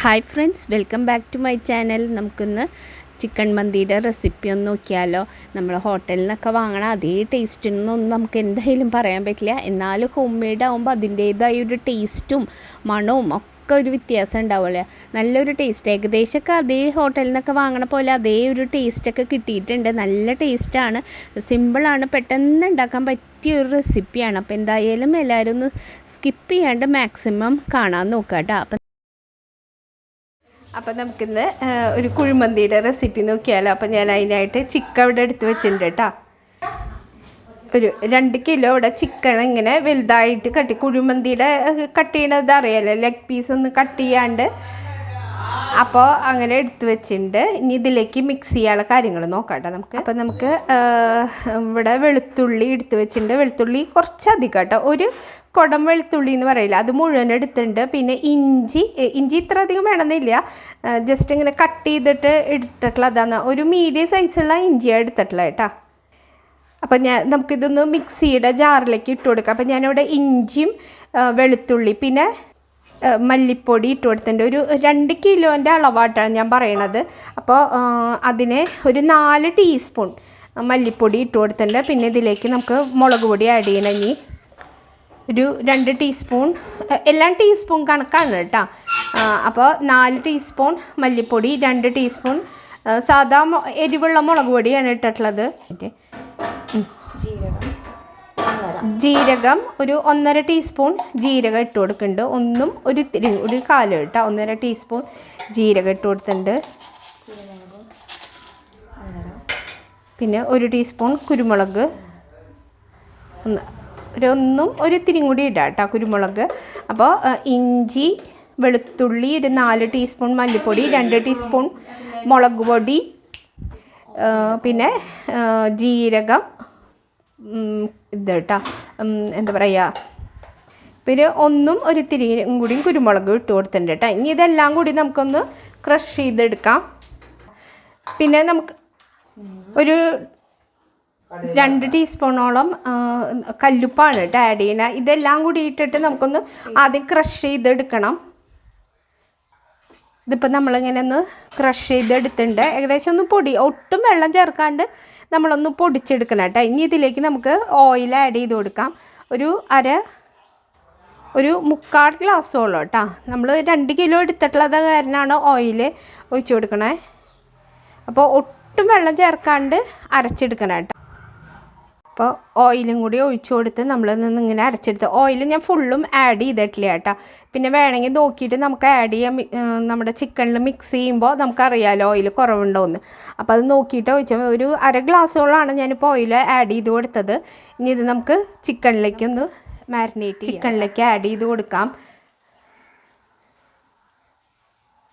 Hi friends welcome back to my channel നമുക്കിന്ന് chicken മന്തിയുടെ recipe ഒന്ന് നോക്കിയാലോ. നമ്മൾ ഹോട്ടലിൽ നിന്നൊക്കെ വാങ്ങണ അതേ ടേസ്റ്റിനൊന്നും നമുക്ക് എന്തായാലും പറയാൻ പറ്റില്ല. എന്നാലും ഹോം മെയ്ഡ് ആകുമ്പോൾ അതിന്റേതായ ഒരു ടേസ്റ്റും മണവും ഒക്കെ ഒരു വ്യത്യാസം ഉണ്ടാവില്ല നല്ലൊരു ടേസ്റ്റ് ഏകദേശമൊക്കെ അതേ ഹോട്ടലിൽ നിന്നൊക്കെ വാങ്ങണ പോലെ അതേ ഒരു ടേസ്റ്റൊക്കെ കിട്ടിയിട്ടുണ്ട്. നല്ല ടേസ്റ്റാണ് സിമ്പിളാണ് പെട്ടെന്ന് ഉണ്ടാക്കാൻ പറ്റിയ ഒരു റെസിപ്പിയാണ് അപ്പോൾ എന്തായാലും എല്ലാവരും ഒന്ന് സ്കിപ്പ് ചെയ്യാണ്ട് മാക്സിമം കാണാൻ നോക്കാം കേട്ടോ അപ്പം നമുക്കിന്ന് ഒരു കുഴിമന്തിയുടെ റെസിപ്പി നോക്കിയാലോ. അപ്പം ഞാൻ അതിനായിട്ട് ചിക്കൻ ഇവിടെ എടുത്ത് വെച്ചിട്ടുണ്ട് കേട്ടോ. ഒരു രണ്ട് കിലോ ഇവിടെ ചിക്കൻ ഇങ്ങനെ വലുതായിട്ട് കട്ടി. കുഴിമന്തിയുടെ കട്ട് ചെയ്യണത് അറിയാലോ? ലെഗ് പീസ് ഒന്ന് കട്ട് ചെയ്യാണ്ട് അപ്പോൾ അങ്ങനെ എടുത്തു വെച്ചിട്ടുണ്ട് ഇനി ഇതിലേക്ക് മിക്സ് ചെയ്യാനുള്ള കാര്യങ്ങൾ നോക്കാം നമുക്ക്. അപ്പോൾ നമുക്ക് ഇവിടെ വെളുത്തുള്ളി എടുത്തു വെച്ചിട്ടുണ്ട് വെളുത്തുള്ളി കുറച്ചധികം കേട്ടോ. ഒരു കുടം വെളുത്തുള്ളി എന്ന് പറയില്ല. അത് മുഴുവൻ എടുത്തിട്ടുണ്ട് പിന്നെ ഇഞ്ചി ഇഞ്ചി ഇത്ര അധികം വേണമെന്നില്ല. ജസ്റ്റ് ഇങ്ങനെ കട്ട് ചെയ്തിട്ട് എടുത്തിട്ടുള്ളതാണ് ഒരു മീഡിയം സൈസുള്ള ഇഞ്ചിയാണ് എടുത്തിട്ടുള്ളത് കേട്ടോ. അപ്പം ഞാൻ നമുക്കിതൊന്ന് മിക്സിയുടെ ജാറിലേക്ക് ഇട്ട് കൊടുക്കാം. അപ്പം ഞാനിവിടെ ഇഞ്ചിയും വെളുത്തുള്ളി. പിന്നെ മല്ലിപ്പൊടി ഇട്ട് കൊടുത്തിട്ടുണ്ട്. ഒരു രണ്ട് കിലോന്റെ അളവായിട്ടാണ് ഞാൻ പറയണത്. അപ്പോൾ അതിനെ ഒരു നാല് ടീസ്പൂൺ മല്ലിപ്പൊടി ഇട്ട് കൊടുത്തിട്ടുണ്ട്. പിന്നെ ഇതിലേക്ക് നമുക്ക് മുളക് പൊടി ആഡ് ചെയ്യണം. ഇനി ഒരു രണ്ട് ടീസ്പൂൺ എല്ലാം ടീസ്പൂൺ കണക്കാണ് കേട്ടോ. അപ്പോൾ നാല് ടീസ്പൂൺ മല്ലിപ്പൊടി രണ്ട് ടീസ്പൂൺ സാധാ എരിവുള്ള മുളക് പൊടിയാണ് ഇട്ടിട്ടുള്ളത്. ഉം. ജീരകം ഒരു ഒന്നര ടീസ്പൂൺ ജീരകം ഇട്ട് കൊടുക്കുന്നുണ്ട്. ഒന്നും ഒരു ഇത്തിരി ഒരു കാലം ഇട്ട ഒന്നര ടീസ്പൂൺ ജീരകം ഇട്ട് കൊടുത്തിട്ടുണ്ട്. പിന്നെ ഒരു ടീസ്പൂൺ കുരുമുളക്. ഒന്ന് ഒരു ഒന്നും ഒരു ഇത്തിരിയും കൂടി ഇടാം കേട്ടോ കുരുമുളക്. അപ്പോൾ ഇഞ്ചി വെളുത്തുള്ളി ഒരു നാല് ടീസ്പൂൺ മല്ലിപ്പൊടി രണ്ട് ടീസ്പൂൺ മുളക് പൊടി പിന്നെ ജീരകം ഇത് കേട്ടോ എന്താ പറയുക പിന്നെ ഒന്നും ഒരു തിരിയും കൂടിയും കുരുമുളക് ഇട്ട് കൊടുത്തിട്ടുണ്ട് കേട്ടോ ഇനി ഇതെല്ലാം കൂടി നമുക്കൊന്ന് ക്രഷ് ചെയ്തെടുക്കാം. പിന്നെ നമുക്ക് ഒരു രണ്ട് ടീസ്പൂണോളം കല്ലുപ്പാണ് കേട്ടോ ആഡ് ചെയ്യണത് ഇതെല്ലാം കൂടി ഇട്ടിട്ട് നമുക്കൊന്ന് ആദ്യം ക്രഷ് ചെയ്തെടുക്കണം. ഇതിപ്പോൾ നമ്മളിങ്ങനെ ഒന്ന് ക്രഷ് ചെയ്തെടുത്തിട്ടുണ്ട്. ഏകദേശം ഒന്ന് പൊടി ഒട്ടും വെള്ളം ചേർക്കാണ്ട് നമ്മളൊന്ന് പൊടിച്ചെടുക്കണം കേട്ടോ. ഇനി ഇതിലേക്ക് നമുക്ക് ഓയിൽ ആഡ് ചെയ്ത് കൊടുക്കാം. ഒരു അര ഒരു മുക്കാൽ ഗ്ലാസ്സോളം കേട്ടോ. നമ്മൾ രണ്ട് കിലോ എടുത്തിട്ടുള്ളത് കാരണമാണ് ഓയിൽ ഒഴിച്ചു കൊടുക്കണേ. അപ്പോൾ ഒട്ടും വെള്ളം ചേർക്കാണ്ട് അരച്ചെടുക്കണം കേട്ടോ. അപ്പോൾ ഓയിലും കൂടി ഒഴിച്ചു കൊടുത്ത് നമ്മൾ നിന്ന് ഇങ്ങനെ അരച്ചെടുത്ത് ഓയിൽ ഞാൻ ഫുള്ളും ആഡ് ചെയ്തിട്ടില്ല കേട്ടോ. പിന്നെ വേണമെങ്കിൽ നോക്കിയിട്ട് നമുക്ക് ആഡ് ചെയ്യാൻ നമ്മുടെ ചിക്കനിൽ മിക്സ് ചെയ്യുമ്പോൾ നമുക്കറിയാമല്ലോ ഓയിൽ കുറവുണ്ടോയെന്ന് അപ്പോൾ അത് നോക്കിയിട്ട് ഒഴിച്ചാൽ ഒരു അര ഗ്ലാസ്സോളമാണ് ഞാനിപ്പോൾ ഓയിൽ ആഡ് ചെയ്ത് കൊടുത്തത്. ഇനി ഇത് നമുക്ക് ചിക്കനിലേക്ക് ഒന്ന് മാരിനേറ്റ് ചിക്കനിലേക്ക് ആഡ് ചെയ്ത് കൊടുക്കാം.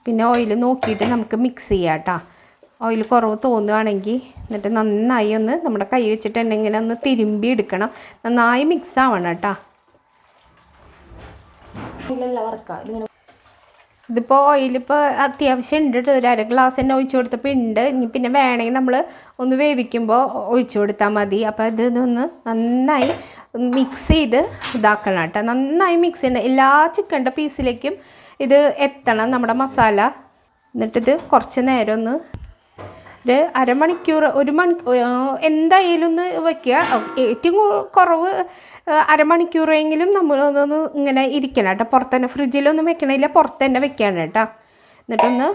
പിന്നെ ഓയിൽ നോക്കിയിട്ട് നമുക്ക് മിക്സ് ചെയ്യാം കേട്ടോ. ഓയിൽ കുറവ് തോന്നുകയാണെങ്കിൽ എന്നിട്ട് നന്നായി ഒന്ന് നമ്മുടെ കൈ വെച്ചിട്ട് തന്നെ ഇങ്ങനെ ഒന്ന് തിരുമ്പി എടുക്കണം. നന്നായി മിക്സ് ആവണം കേട്ടോ. ഇതിപ്പോൾ ഓയിലിപ്പോൾ അത്യാവശ്യം ഉണ്ട് കേട്ടോ. ഒരു അര ഗ്ലാസ് തന്നെ ഒഴിച്ചു കൊടുത്തപ്പോൾ ഉണ്ട് ഇനി പിന്നെ വേണമെങ്കിൽ നമ്മൾ ഒന്ന് വേവിക്കുമ്പോൾ ഒഴിച്ചു കൊടുത്താൽ മതി. അപ്പോൾ ഇത് ഒന്ന് നന്നായി മിക്സ് ചെയ്ത് ഇതാക്കണം കേട്ടോ. നന്നായി മിക്സ് ചെയ്യണം എല്ലാ ചിക്കന്റെ പീസിലേക്കും ഇത് എത്തണം നമ്മുടെ മസാല. എന്നിട്ടിത് കുറച്ച് നേരം ഒന്ന് ഒരു അരമണിക്കൂർ ഒരു മണി എന്തായാലും ഒന്ന് വെക്കുക. ഏറ്റവും കുറവ് അരമണിക്കൂറെങ്കിലും നമ്മൾ ഒന്ന് ഇങ്ങനെ ഇരിക്കണം കേട്ടോ. പുറത്ത് തന്നെ ഫ്രിഡ്ജിലൊന്നും വെക്കണില്ല പുറത്ത് തന്നെ വെക്കുകയാണ് കേട്ടോ. എന്നിട്ടൊന്ന്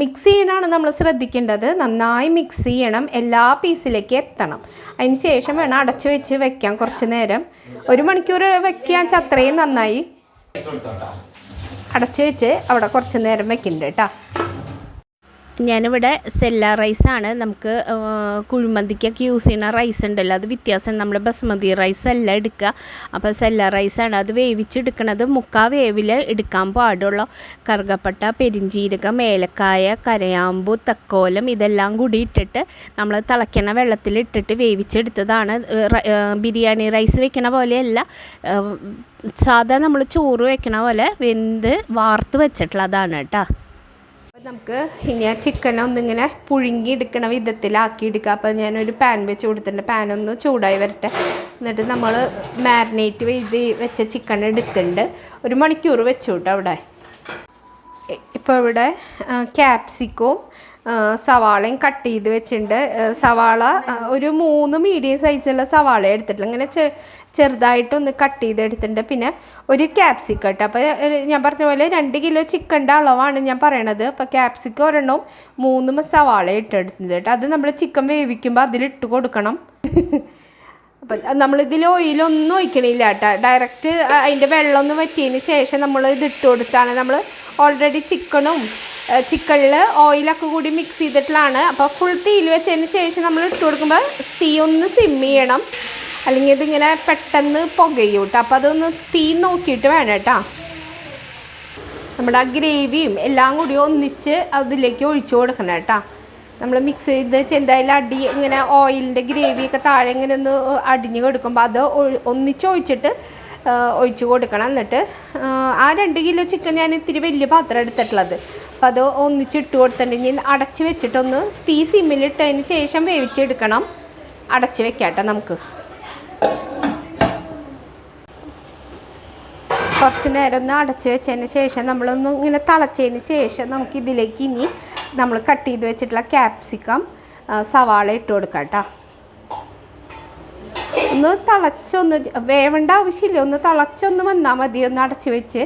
മിക്സ് ചെയ്യണമാണ് നമ്മൾ ശ്രദ്ധിക്കേണ്ടത്. നന്നായി മിക്സ് ചെയ്യണം എല്ലാ പീസിലേക്ക് എത്തണം. അതിന് ശേഷം വേണം അടച്ചു വെച്ച് വെക്കാം കുറച്ച് നേരം. ഒരു മണിക്കൂർ വെക്കാൻ അത്രയും നന്നായി. അടച്ചു വെച്ച് അവിടെ കുറച്ച് നേരം വെക്കുന്നുണ്ട് കേട്ടോ. ഞാനിവിടെ സെല്ല റൈസാണ്. നമുക്ക് കുഴിമന്തിക്കൊക്കെ യൂസ് ചെയ്യുന്ന റൈസ് ഉണ്ടല്ലോ അത് വ്യത്യാസം നമ്മൾ ബസ്മതി റൈസ് അല്ല എടുക്കുക. അപ്പോൾ സെല്ല റൈസാണ്. അത് വേവിച്ചെടുക്കണത് മുക്കാ വേവിൽ എടുക്കാൻ പാടുള്ളൂ. കറുകപ്പട്ട പെരിഞ്ചീരകം ഏലക്കായ കരയാമ്പു തക്കോലം ഇതെല്ലാം കൂടി ഇട്ടിട്ട് നമ്മൾ തിളയ്ക്കണ വെള്ളത്തിൽ ഇട്ടിട്ട് വേവിച്ചെടുത്തതാണ്. ബിരിയാണി റൈസ് വെക്കണ പോലെയല്ല. സാധാ നമ്മൾ ചോറ് വെക്കണ പോലെ വെന്ത് വാർത്ത് വെച്ചിട്ടുള്ളതാണ് കേട്ടോ. നമുക്ക് ഇനി ആ ചിക്കൻ ഒന്നിങ്ങനെ പുഴുങ്ങി എടുക്കണ വിധത്തിലാക്കി എടുക്കുക അപ്പോൾ ഞാനൊരു പാൻ വെച്ച് കൊടുത്തിട്ടുണ്ട്. പാൻ ഒന്ന് ചൂടായി വരട്ടെ. എന്നിട്ട് നമ്മൾ മാരിനേറ്റ് ചെയ്ത് വെച്ച ചിക്കൻ എടുത്തിട്ടുണ്ട്. ഒരു മണിക്കൂർ വെച്ചു കേട്ടോ അവിടെ ഇപ്പോൾ ഇവിടെ ക്യാപ്സിക്കവും സവാളയും കട്ട് ചെയ്ത് വെച്ചിട്ടുണ്ട്. സവാള ഒരു മൂന്ന് മീഡിയം സൈസുള്ള സവാള എടുത്തിട്ടില്ല. ഇങ്ങനെ ചെ ചെറുതായിട്ടൊന്ന് കട്ട് ചെയ്ത് എടുത്തിട്ടുണ്ട് പിന്നെ ഒരു ക്യാപ്സിക്കം കേട്ടോ അപ്പോൾ ഞാൻ പറഞ്ഞ പോലെ രണ്ട് കിലോ ചിക്കന്റെ അളവാണ് ഞാൻ പറയണത്. അപ്പോൾ ക്യാപ്സിക്കം ഒരെണ്ണവും മൂന്ന് സവാള ഇട്ടെടുത്തിട്ടുണ്ട് കേട്ടോ അത് നമ്മൾ ചിക്കൻ വേവിക്കുമ്പോൾ അതിലിട്ട് കൊടുക്കണം. അപ്പം നമ്മളിതിൽ ഓയിലൊന്നും ഒഴിക്കണില്ല കേട്ടോ ഡയറക്റ്റ് അതിന്റെ വെള്ളമൊന്നും വറ്റിയതിന് ശേഷം നമ്മൾ ഇത് ഇട്ട് കൊടുത്താണ്. നമ്മൾ ഓൾറെഡി ചിക്കനും ചിക്കനിൽ ഓയിലൊക്കെ കൂടി മിക്സ് ചെയ്തിട്ടുള്ളതാണ് അപ്പോൾ ഫുൾ തീയിൽ വെച്ചതിന് ശേഷം നമ്മൾ ഇട്ട് കൊടുക്കുമ്പോൾ തീ ഒന്ന് സിം ചെയ്യണം. അല്ലെങ്കിൽ ഇതിങ്ങനെ പെട്ടെന്ന് പുകയും കേട്ടോ അപ്പോൾ അതൊന്ന് തീ നോക്കിയിട്ട് വേണം കേട്ടോ നമ്മുടെ ആ ഗ്രേവിയും എല്ലാം കൂടി ഒന്നിച്ച് അതിലേക്ക് ഒഴിച്ചു കൊടുക്കണം കേട്ടോ നമ്മൾ മിക്സ് ചെയ്ത് ചെന്തായാലും അടി ഇങ്ങനെ ഓയിലിന്റെ ഗ്രേവിയൊക്കെ താഴെ ഇങ്ങനെ ഒന്ന് അടിഞ്ഞ് കൊടുക്കുമ്പോൾ അത് ഒന്നിച്ച് ഒഴിച്ചിട്ട് ഒഴിച്ചു കൊടുക്കണം. എന്നിട്ട് ആ രണ്ട് കിലോ ചിക്കൻ ഞാൻ ഇത്തിരി വലിയ പാത്രം എടുത്തിട്ടുള്ളത്. അപ്പോൾ അത് ഒന്നിച്ചിട്ട് കൊടുത്തിട്ടുണ്ടെങ്കിൽ അടച്ച് വെച്ചിട്ടൊന്ന് തീ സിമ്മിലിട്ടതിന് ശേഷം വേവിച്ചെടുക്കണം. അടച്ച് വെക്കാട്ടോ നമുക്ക്. കുറച്ച് നേരം ഒന്ന് അടച്ച് വെച്ചതിന് ശേഷം നമ്മളൊന്ന് ഇങ്ങനെ തിളച്ചതിന് ശേഷം നമുക്ക് ഇതിലേക്ക് ഇനി നമ്മൾ കട്ട് ചെയ്ത് വെച്ചിട്ടുള്ള ക്യാപ്സിക്കം സവാള ഇട്ട് കൊടുക്കാം കേട്ടോ ഒന്ന് തിളച്ചൊന്ന് വേവേണ്ട ആവശ്യമില്ല. ഒന്ന് തിളച്ചൊന്ന് വന്നാൽ മതി. ഒന്ന് അടച്ച് വെച്ച്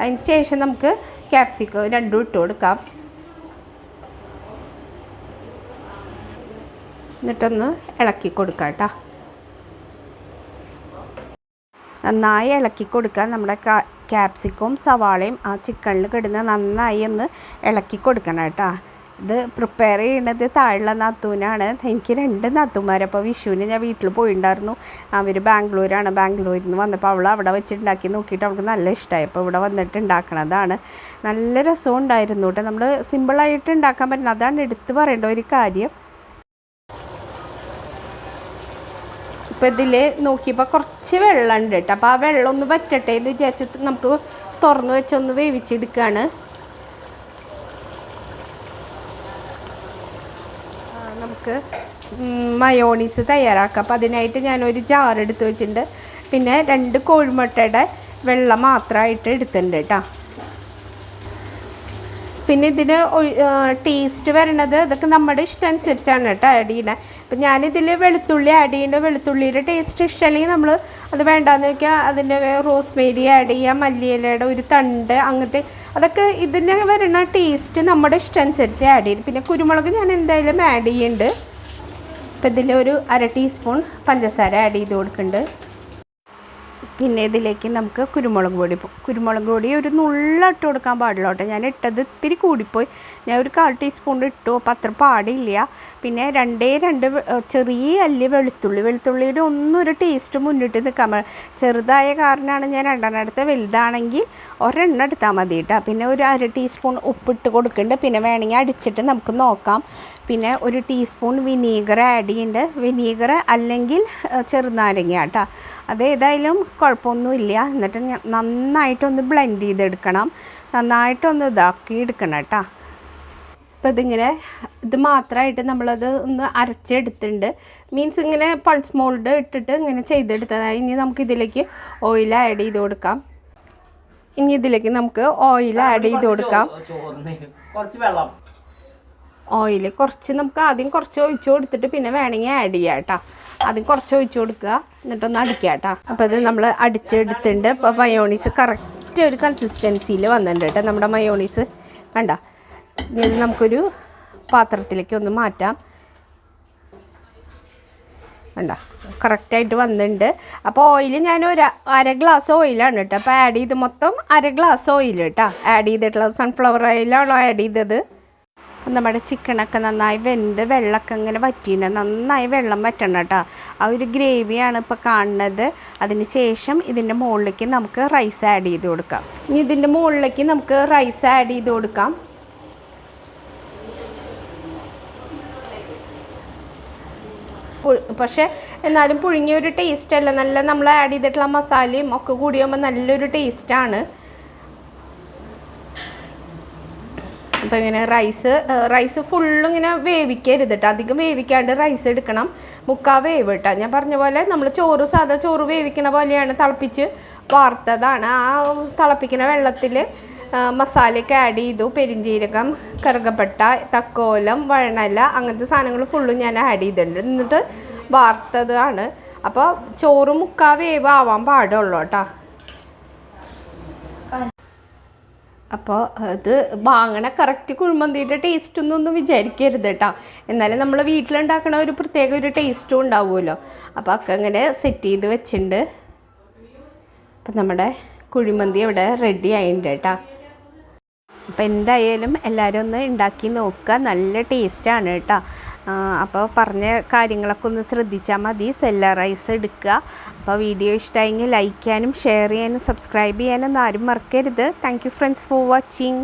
അതിന് ശേഷം നമുക്ക് ക്യാപ്സിക്കം രണ്ടും ഇട്ട് കൊടുക്കാം. എന്നിട്ടൊന്ന് ഇളക്കി കൊടുക്കാം കേട്ടോ. നന്നായി ഇളക്കി കൊടുക്കുക. നമ്മുടെ ക്യാപ്സിക്കവും സവാളയും ആ ചിക്കനിൽ കിടന്ന് നന്നായി ഒന്ന് ഇളക്കി കൊടുക്കണം കേട്ടോ. ഇത് പ്രിപ്പയർ ചെയ്യണത് താഴെ നാത്തൂനാണ്. എനിക്ക് രണ്ട് നാത്തൂന്മാർ അപ്പോൾ വിഷുവിന് ഞാൻ വീട്ടിൽ പോയിട്ടുണ്ടായിരുന്നു അവർ ബാംഗ്ലൂരാണ്. ബാംഗ്ലൂരിൽ നിന്ന് വന്നപ്പോൾ അവൾ അവിടെ വെച്ചിട്ടുണ്ടാക്കി നോക്കിയിട്ട് അവൾക്ക് നല്ല ഇഷ്ടമായി അപ്പോൾ ഇവിടെ വന്നിട്ട് ഉണ്ടാക്കണതാണ് നല്ല രസം ഉണ്ടായിരുന്നു കേട്ടോ. നമ്മൾ സിമ്പിളായിട്ട് ഉണ്ടാക്കാൻ പറ്റുന്ന അതാണ് എടുത്തു പറയേണ്ട ഒരു കാര്യം. ഇപ്പം ഇതിൽ നോക്കിയപ്പോൾ കുറച്ച് വെള്ളം ഉണ്ട് കേട്ടോ. അപ്പോൾ ആ വെള്ളം ഒന്ന് വറ്റട്ടെ എന്ന് വിചാരിച്ചിട്ട് നമുക്ക് തുറന്ന് വെച്ചൊന്ന് വേവിച്ചെടുക്കുകയാണ് ആ, നമുക്ക് മയോണീസ് തയ്യാറാക്കാം. അപ്പം അതിനായിട്ട് ഞാനൊരു ജാർ എടുത്ത് വെച്ചിട്ടുണ്ട്. പിന്നെ രണ്ട് കോഴിമുട്ടയുടെ വെള്ളം മാത്രമായിട്ട് എടുത്തിട്ടുണ്ട് കേട്ടോ. പിന്നെ ഇതിന് ടേസ്റ്റ് വരണത് ഇതൊക്കെ നമ്മുടെ ഇഷ്ടം അനുസരിച്ചാണ് കേട്ടോ ആഡ് ചെയ്യുന്നത് അപ്പം ഞാനിതിൽ വെളുത്തുള്ളി ആഡ് ചെയ്യുന്നുണ്ട്. വെളുത്തുള്ളിയുടെ ടേസ്റ്റ് ഇഷ്ടമല്ലെങ്കിൽ നമ്മൾ അത് വേണ്ടാന്ന് വെക്കുക. അതിന്റെ റോസ്മേരി ആഡ് ചെയ്യുക. മല്ലിയിലയുടെ ഒരു തണ്ട് അങ്ങനത്തെ അതൊക്കെ ഇതിന് വരുന്ന ടേസ്റ്റ് നമ്മുടെ ഇഷ്ടം അനുസരിച്ച് ആഡ് ചെയ്യും. പിന്നെ കുരുമുളക് ഞാൻ എന്തായാലും ആഡ് ചെയ്യുന്നുണ്ട്. ഇപ്പം ഇതിൽ ഒരു അര ടീസ്പൂൺ പഞ്ചസാര ആഡ് ചെയ്ത് കൊടുക്കുന്നുണ്ട്. പിന്നെ ഇതിലേക്ക് നമുക്ക് കുരുമുളക് പൊടി കുരുമുളക് പൊടി ഒരു നുള്ള ഇട്ട് കൊടുക്കാൻ പാടില്ല കേട്ടോ. ഞാൻ ഇട്ടത് ഇത്തിരി കൂടിപ്പോയി. ഞാൻ ഒരു കാൽ ടീസ്പൂൺ ഇട്ടു അപ്പോൾ അത്ര പാടില്ല. പിന്നെ രണ്ടേ രണ്ട് ചെറിയ അല്ലി വെളുത്തുള്ളി വെളുത്തുള്ളിയുടെ ഒന്നും ഒരു ടേസ്റ്റ് മുന്നിട്ട് നിൽക്കാൻ ചെറുതായ കാരണമാണ് ഞാൻ രണ്ടെണ്ണം എടുത്തത്. വലുതാണെങ്കിൽ ഒരെണ്ണം എടുത്താൽ മതി കേട്ടോ. പിന്നെ ഒരു അര ടീസ്പൂൺ ഉപ്പിട്ട് കൊടുക്കുന്നുണ്ട് പിന്നെ വേണമെങ്കിൽ അടിച്ചിട്ട് നമുക്ക് നോക്കാം. പിന്നെ ഒരു ടീസ്പൂൺ വിനീഗർ ആഡ് ചെയ്യുന്നുണ്ട് വിനീഗർ അല്ലെങ്കിൽ ചെറുനാരങ്ങ കേട്ടോ അതേതായാലും കുഴപ്പമൊന്നുമില്ല. എന്നിട്ട് നന്നായിട്ടൊന്ന് ബ്ലെൻഡ് ചെയ്തെടുക്കണം. നന്നായിട്ടൊന്ന് ഇതാക്കി എടുക്കണം കേട്ടോ. അപ്പോൾ ഇതിങ്ങനെ ഇത് മാത്രമായിട്ട് നമ്മളത് ഒന്ന് അരച്ചെടുത്തിട്ടുണ്ട് മീൻസ് ഇങ്ങനെ പൾസ് മോൾഡ് ഇട്ടിട്ട് ഇങ്ങനെ ചെയ്തെടുത്തതായി ഇനി നമുക്ക് ഇതിലേക്ക് ഓയിൽ ആഡ് ചെയ്ത് കൊടുക്കാം. ഇനി ഇതിലേക്ക് നമുക്ക് ഓയിൽ ആഡ് ചെയ്ത് കൊടുക്കാം. കുറച്ച് വെള്ളം. ഓയിൽ കുറച്ച് നമുക്ക് ആദ്യം കുറച്ച് ഒഴിച്ച് കൊടുത്തിട്ട് പിന്നെ വേണമെങ്കിൽ ആഡ് ചെയ്യാം കേട്ടോ. ആദ്യം കുറച്ച് ഒഴിച്ച് കൊടുക്കുക. എന്നിട്ടൊന്ന് അടിക്കുക കേട്ടോ. അപ്പോൾ ഇത് നമ്മൾ അടിച്ചെടുത്തിട്ടുണ്ട്. അപ്പോൾ മയോണീസ് കറക്റ്റ് ഒരു കൺസിസ്റ്റൻസിയിൽ വന്നിട്ടുണ്ട് കേട്ടോ. നമ്മുടെ മയോണീസ് കണ്ട? ഇനി നമുക്കൊരു പാത്രത്തിലേക്ക് ഒന്ന് മാറ്റാം. കണ്ട? കറക്റ്റായിട്ട് വന്നിട്ടുണ്ട്. അപ്പോൾ ഓയിൽ ഞാൻ ഒരു അര ഗ്ലാസ് ഓയിലാണ് കേട്ടോ. അപ്പോൾ ആഡ് ചെയ്ത് മൊത്തം അര ഗ്ലാസ് ഓയിൽ കേട്ടോ. ആഡ് ചെയ്തിട്ടുള്ളത് സൺഫ്ലവർ ഓയിലാണോ ആഡ് ചെയ്തത്? നമ്മുടെ ചിക്കനൊക്കെ നന്നായി വെന്ത് വെള്ളമൊക്കെ ഇങ്ങനെ വറ്റിയിട്ടുണ്ട്. നന്നായി വെള്ളം വറ്റണം കേട്ടോ. ആ ഒരു ഗ്രേവിയാണ് ഇപ്പോൾ കാണുന്നത്. അതിന് ശേഷം ഇതിന്റെ മുകളിലേക്ക് നമുക്ക് റൈസ് ആഡ് ചെയ്ത് കൊടുക്കാം. ഇനി ഇതിന്റെ മുകളിലേക്ക് നമുക്ക് റൈസ് ആഡ് ചെയ്ത് കൊടുക്കാം. പക്ഷെ പക്ഷേ എന്നാലും പുഴുങ്ങിയ ഒരു ടേസ്റ്റ് അല്ല. നല്ല നമ്മൾ ആഡ് ചെയ്തിട്ടുള്ള മസാലയും ഒക്കെ കൂടിയാകുമ്പോൾ നല്ലൊരു ടേസ്റ്റാണ് അപ്പോൾ ഇങ്ങനെ റൈസ് റൈസ് ഫുള്ളും ഇങ്ങനെ വേവിക്കരുത് കേട്ടോ അധികം വേവിക്കാണ്ട് റൈസ് എടുക്കണം. മുക്കാ വേവ് കേട്ടോ ഞാൻ പറഞ്ഞ പോലെ നമ്മൾ ചോറ് സാധാ ചോറ് വേവിക്കണ പോലെയാണ് തിളപ്പിച്ച് വാർത്തതാണ്. ആ തിളപ്പിക്കുന്ന വെള്ളത്തിൽ മസാലയൊക്കെ ആഡ് ചെയ്തു. പെരിഞ്ജീരകം കറുകപ്പട്ട തക്കോലം വഴണല അങ്ങനത്തെ സാധനങ്ങൾ ഫുള്ളും ഞാൻ ആഡ് ചെയ്തിട്ടുണ്ട്. എന്നിട്ട് വാർത്തതാണ്. അപ്പോൾ ചോറ് മുക്കാ വേവ് ആവാൻ പാടുള്ളൂ കേട്ടോ അപ്പോൾ ഇത് വാങ്ങണ കറക്റ്റ് കുഴിമന്തിയുടെ ടേസ്റ്റ് ഒന്നും വിചാരിക്കരുത് കേട്ടോ എന്നാലും നമ്മൾ വീട്ടിലുണ്ടാക്കണ ഒരു പ്രത്യേക ഒരു ടേസ്റ്റും ഉണ്ടാവുമല്ലോ. അപ്പോൾ ഒക്കെ അങ്ങനെ സെറ്റ് ചെയ്ത് വെച്ചിട്ടുണ്ട്. അപ്പം നമ്മുടെ കുഴിമന്തി ഇവിടെ റെഡി ആയിട്ടുണ്ട് കേട്ടോ അപ്പോൾ എന്തായാലും എല്ലാവരും ഒന്ന് ഉണ്ടാക്കി നോക്കുക. നല്ല ടേസ്റ്റാണ് കേട്ടോ അപ്പോൾ പറഞ്ഞ കാര്യങ്ങളൊക്കെ ഒന്ന് ശ്രദ്ധിച്ചാൽ മതി. സെല്ല റൈസ് എടുക്കുക. അപ്പോൾ വീഡിയോ ഇഷ്ടമായെങ്കിൽ ലൈക്ക് ചെയ്യാനും ഷെയർ ചെയ്യാനും സബ്സ്ക്രൈബ് ചെയ്യാനും ഒന്നും ആരും മറക്കരുത്. Thank friends for watching